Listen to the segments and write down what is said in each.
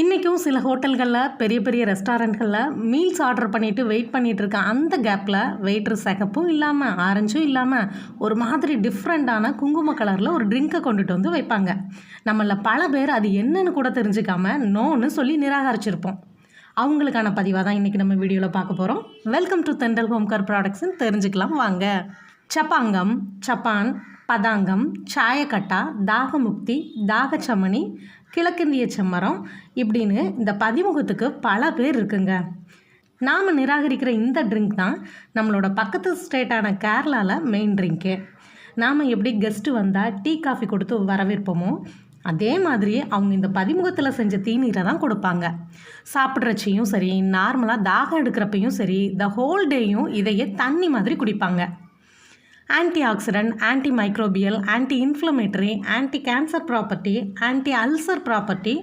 இன்றைக்கும் சில ஹோட்டல்களில் பெரிய பெரிய ரெஸ்டாரண்ட்களில் மீல்ஸ் ஆர்டர் பண்ணிவிட்டு வெயிட் பண்ணிகிட்டு இருக்க அந்த கேப்பில் வெயிட்ரு சகப்பும் இல்லாமல் ஆரஞ்சும் இல்லாமல் ஒரு மாதிரி டிஃப்ரெண்ட்டான குங்கும கலரில் ஒரு ட்ரிங்க்கை கொண்டுட்டு வந்து வைப்பாங்க. நம்மளில் பல பேர் அது என்னன்னு கூட தெரிஞ்சுக்காம நோன்னு சொல்லி நிராகரிச்சிருப்போம். அவங்களுக்கான பதிவாக தான் இன்றைக்கி நம்ம வீடியோவில் பார்க்க போகிறோம் வெல்கம் டு தெண்டல் ஹோம்கர் ப்ராடக்ட்ஸ்ன்னு தெரிஞ்சுக்கலாம் வாங்க. சப்பாங்கம் சப்பான் பதாங்கம் சாயக்கட்டா தாகமுக்தி தாகச்சமணி கிழக்கிந்திய செம்மரம் இப்படின்னு இந்த பதிமுகத்துக்கு பல பேர் இருக்குங்க. நாம் நிராகரிக்கிற இந்த ட்ரிங்க் தான் நம்மளோட பக்கத்து ஸ்டேட்டான கேரளாவில் மெயின் ட்ரிங்க்கு. நாம் எப்படி கெஸ்ட்டு வந்தால் டீ காஃபி கொடுத்து வரவேற்போமோ அதே மாதிரி அவங்க இந்த பதிமுகத்தில் செஞ்ச தீநீரை தான் கொடுப்பாங்க. சாப்பிட்றச்சையும் சரி நார்மலாக தாகம் எடுக்கிறப்பையும் சரி த ஹோல் டேயும் இதையே தண்ணி மாதிரி குடிப்பாங்க. Anti oxidant anti microbial anti inflammatory anti cancer property anti ulcer property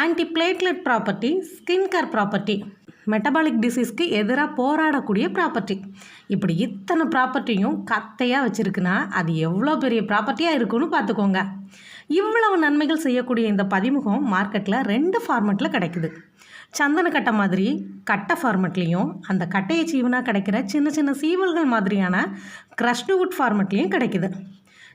anti platelet property skin care property metabolic டிசீஸ்க்கு எதிராக போராடக்கூடிய ப்ராப்பர்ட்டி இப்படி இத்தனை ப்ராப்பர்ட்டியும் கத்தையாக வச்சுருக்குன்னா அது எவ்வளோ பெரிய ப்ராப்பர்ட்டியாக இருக்குன்னு பார்த்துக்கோங்க. இவ்வளவு நன்மைகள் செய்யக்கூடிய இந்த பதிமுகம் மார்க்கெட்டில் ரெண்டு ஃபார்மெட்டில் கிடைக்குது. சந்தன கட்டை மாதிரி கட்டை ஃபார்மெட்லேயும் அந்த கட்டையை சீவனாக கிடைக்கிற சின்ன சின்ன சீவல்கள் மாதிரியான க்ரஷ்டு வுட் ஃபார்மெட்லேயும் கிடைக்குது.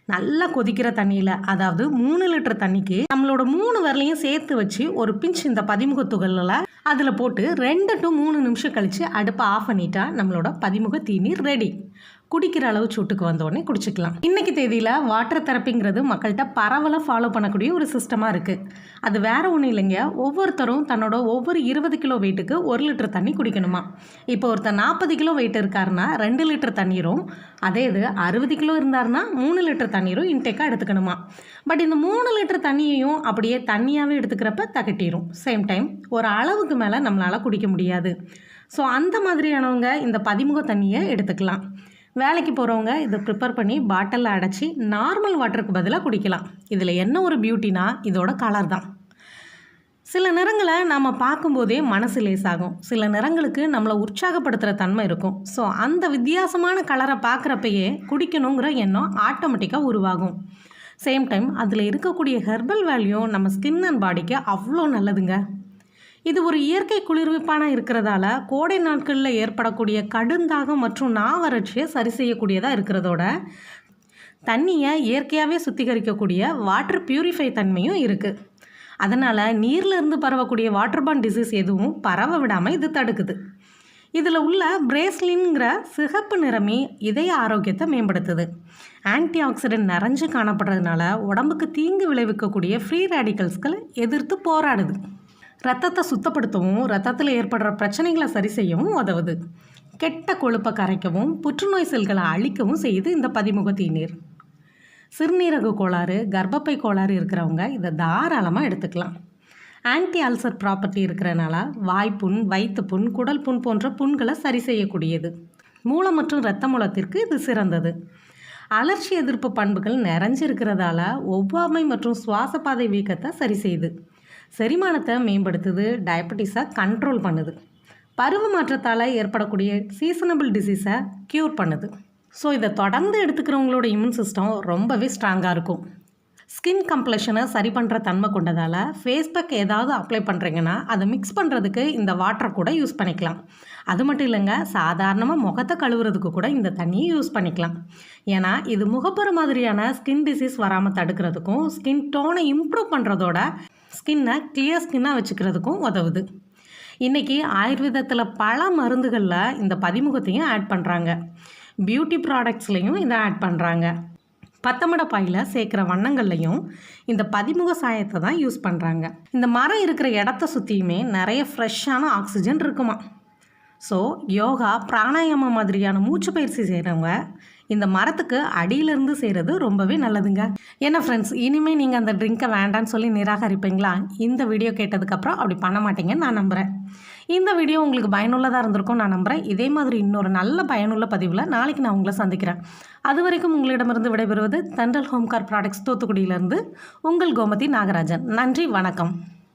நல்லா கொதிக்கிற தண்ணியில் அதாவது மூணு லிட்டர் தண்ணிக்கு நம்மளோட மூணு விரலையும் சேர்த்து வச்சு ஒரு பிஞ்ச் இந்த பதிமுக துகளில் அதில் போட்டு ரெண்டு டு மூணு நிமிஷம் கழித்து அடுப்பை ஆஃப் பண்ணிட்டா நம்மளோட பதிமுக தீநீர் ரெடி குடிக்கிற அளவு சூட்டுக்கு வந்தோடனே குடிச்சிக்கலாம். இன்றைக்கி தேதியில் வாட்டர் தெரப்பிங்கிறது மக்கள்கிட்ட பரவலாக ஃபாலோ பண்ணக்கூடிய ஒரு சிஸ்டமாக இருக்குது அது வேறு ஒன்றும் இல்லைங்க. ஒவ்வொருத்தரும் தன்னோட ஒவ்வொரு இருபது கிலோ வெயிட்டுக்கு ஒரு லிட்டர் தண்ணி குடிக்கணுமா? இப்போ ஒருத்தர் நாற்பது கிலோ வெயிட் இருக்காருன்னா ரெண்டு லிட்டர் தண்ணீரும் அதே இது அறுபது கிலோ இருந்தாருன்னா மூணு லிட்டர் தண்ணீரும் இன்டேக்காக எடுத்துக்கணுமா? பட் இந்த மூணு லிட்டர் தண்ணியையும் அப்படியே தண்ணியாகவே எடுத்துக்கிறப்ப தகட்டிடும் சேம் டைம் ஒரு அளவுக்கு மேலே நம்மளால் குடிக்க முடியாது. ஸோ அந்த மாதிரியானவங்க இந்த பதிமுக தண்ணியை எடுத்துக்கலாம். வேலைக்கு போகிறவங்க இதை ப்ரிப்பேர் பண்ணி பாட்டிலில் அடைச்சி நார்மல் வாட்டருக்கு பதிலாக குடிக்கலாம். இதில் என்ன ஒரு பியூட்டினா இதோட கலர் தான். சில நிறங்களை நம்ம பார்க்கும்போதே மனசு லேசாகும். சில நிறங்களுக்கு நம்மளை உற்சாகப்படுத்துகிற தன்மை இருக்கும். ஸோ அந்த வித்தியாசமான கலரை பார்க்குறப்பயே குடிக்கணுங்கிற எண்ணம் ஆட்டோமேட்டிக்காக உருவாகும். சேம் டைம் அதில் இருக்கக்கூடிய ஹெர்பல் வேல்யூ நம்ம ஸ்கின் அண்ட் பாடிக்கு அவ்வளோ நல்லதுங்க. இது ஒரு இயற்கை குளிர்விப்பான இருக்கிறதால கோடை நாட்களில் ஏற்படக்கூடிய கடுந்தாகம் மற்றும் நாவறட்சியை சரி செய்யக்கூடியதாக இருக்கிறதோட தண்ணியை இயற்கையாகவே சுத்திகரிக்கக்கூடிய வாட்டர் பியூரிஃபை தன்மையும் இருக்குது அதனால் நீர்லேருந்து பரவக்கூடிய வாட்டர் பான் டிசீஸ் எதுவும் பரவ விடாமல் இது தடுக்குது. இதில் உள்ள பிரேஸ்லின்ங்கிற சிகப்பு நிறமி இதய ஆரோக்கியத்தை மேம்படுத்துது. ஆன்டி ஆக்சிடென்ட் நிறைஞ்சு காணப்படுறதுனால உடம்புக்கு தீங்கு விளைவிக்கக்கூடிய ஃப்ரீ ரேடிக்கல்ஸ்களை எதிர்த்து போராடுது. ரத்தத்தை சுத்தப்படுத்தவும் ரத்தத்தில் ஏற்படுற பிரச்சனைகளை சரி செய்யவும் உதவுது. கெட்ட கொழுப்பை கரைக்கவும் புற்றுநோய் செல்களை அழிக்கவும் செய்யுது இந்த பதிமுக தீநீர் சிறுநீரக கோளாறு கர்ப்பப்பை கோளாறு இருக்கிறவங்க இதை தாராளமாக எடுத்துக்கலாம். ஆன்டி அல்சர் ப்ராப்பர்ட்டி இருக்கிறனால வாய்ப்புண் வயிற்றுப்புண் குடல் புண் போன்ற புண்களை சரி செய்யக்கூடியது. மூலம் மற்றும் இரத்த மூலத்திற்கு இது சிறந்தது. அலர்ச்சி எதிர்ப்பு பண்புகள் நிறைஞ்சிருக்கிறதால ஒவ்வாமை மற்றும் சுவாசப்பாதை வீக்கத்தை சரி செய்யுது செரிமானத்தை மேம்படுத்துது டயபெட்டிஸை கண்ட்ரோல் பண்ணுது. பருவ மாற்றத்தால் ஏற்படக்கூடிய சீசனபிள் டிசீஸை க்யூர் பண்ணுது. ஸோ இதை தொடர்ந்து எடுத்துக்கிறவங்களோட இம்யூன் சிஸ்டம் ரொம்பவே ஸ்ட்ராங்காக இருக்கும். ஸ்கின் கம்ப்ளஷனை சரி பண்ணுற தன்மை கொண்டதால் ஃபேஸ் பேக் ஏதாவது அப்ளை பண்ணுறீங்கன்னா அதை மிக்ஸ் பண்ணுறதுக்கு இந்த வாட்டரை கூட யூஸ் பண்ணிக்கலாம். அது மட்டும் இல்லைங்க சாதாரணமாக முகத்தை கழுவுறதுக்கு கூட இந்த தண்ணியை யூஸ் பண்ணிக்கலாம். ஏன்னா இது முகப்புற மாதிரியான ஸ்கின் டிசீஸ் வராமல் தடுக்கிறதுக்கும் ஸ்கின் டோனை இம்ப்ரூவ் பண்ணுறதோட ஸ்கின்னை கிளியர் ஸ்கின்னாக வச்சுக்கிறதுக்கும் உதவுது. இன்றைக்கி ஆயுர்வேதத்தில் பல மருந்துகளில் இந்த பதிமுகத்தையும் ஆட் பண்ணுறாங்க பியூட்டி ப்ராடக்ட்ஸ்லேயும் இதை ஆட் பண்ணுறாங்க பத்தமட பாயில் சேர்க்குற வண்ணங்கள்லையும் இந்த பதிமுக சாயத்தை தான் யூஸ் பண்ணுறாங்க இந்த மரம் இருக்கிற இடத்த சுற்றியுமே நிறைய ஃப்ரெஷ்ஷான ஆக்சிஜன் இருக்குமா ஸோ யோகா பிராணாயாமம் மாதிரியான மூச்சு பயிற்சி செய்கிறவங்க இந்த மரத்துக்கு அடியிலிருந்து செய்கிறது ரொம்பவே நல்லதுங்க. ஏன்னா ஃப்ரெண்ட்ஸ் இனிமேல் நீங்கள் அந்த ட்ரிங்கை வேண்டான்னு சொல்லி நிராகரிப்பீங்களா? இந்த வீடியோ கேட்டதுக்கப்புறம் அப்படி பண்ண மாட்டீங்கன்னு நான் நம்புகிறேன் இந்த வீடியோ உங்களுக்கு பயனுள்ளதாக இருந்திருக்கும் நான் நம்புகிறேன் இதே மாதிரி இன்னொரு நல்ல பயனுள்ள பதிவில் நாளைக்கு நான் உங்களை சந்திக்கிறேன். அது வரைக்கும் உங்களிடமிருந்து விடைபெறுவது தண்டல் ஹோம்கார் ப்ராடக்ட்ஸ் தூத்துக்குடியிலேருந்து உங்கள் கோமதி நாகராஜன். நன்றி வணக்கம்.